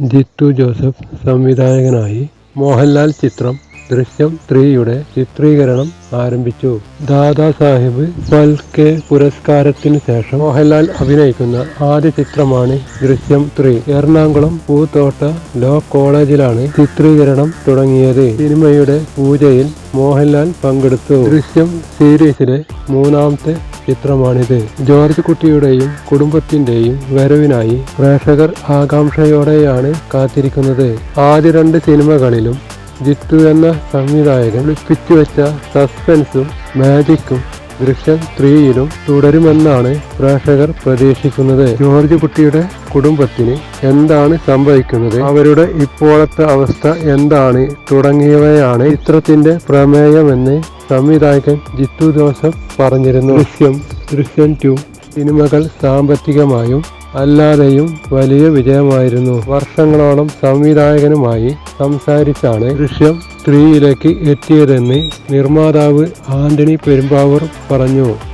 Jithu Joseph സംവിധായകനായി Mohanlal ചിത്രം ദൃശ്യം ത്രീയുടെ ചിത്രീകരണം ആരംഭിച്ചു. ദാദാ സാഹിബ് ഫൽക്കെ പുരസ്കാരത്തിന് ശേഷം മോഹൻലാൽ അഭിനയിക്കുന്ന ആദ്യ ചിത്രമാണ് ദൃശ്യം ത്രീ. എറണാകുളം പൂത്തോട്ട ലോ കോളേജിലാണ് ചിത്രീകരണം തുടങ്ങിയത്. സിനിമയുടെ പൂജയിൽ മോഹൻലാൽ പങ്കെടുത്തു. ദൃശ്യം സീരീസിലെ മൂന്നാമത്തെ ചിത്രമാണിത്. ജോർജ് കുട്ടിയുടെയും കുടുംബത്തിന്റെയും വരവിനായി പ്രേക്ഷകർ ആകാംക്ഷയോടെയാണ് കാത്തിരിക്കുന്നത്. ആദ്യ രണ്ട് സിനിമകളിലും ജിത്തു എന്ന സംവിധായകൻ പിച്ചുവെച്ച സസ്പെൻസും മാജിക്കും ദൃശ്യം ത്രീയിലും തുടരുമെന്നാണ് പ്രേക്ഷകർ പ്രതീക്ഷിക്കുന്നത്. ജോർജ് കുട്ടിയുടെ കുടുംബത്തിന് എന്താണ് സംഭവിക്കുന്നത്? അവരുടെ ഇപ്പോഴത്തെ അവസ്ഥ എന്താണ്? തുടങ്ങിയവയാണ് ചിത്രത്തിന്റെ പ്രമേയമെന്ന് സംവിധായകൻ ജിത്തു ജോസഫ് പറഞ്ഞിരുന്നു. ദൃശ്യം ദൃശ്യം ടു. സിനിമകൾ സാമ്പത്തികമായും അല്ലാതെയും വലിയ വിജയമായിരുന്നു. വർഷങ്ങളോളം സംവിധായകനുമായി സംസാരിച്ചാണ് ദൃശ്യം ത്രീയിലേക്ക് എത്തിയതെന്ന് നിർമ്മാതാവ് ആന്റണി പെരുമ്പാവൂർ പറഞ്ഞു.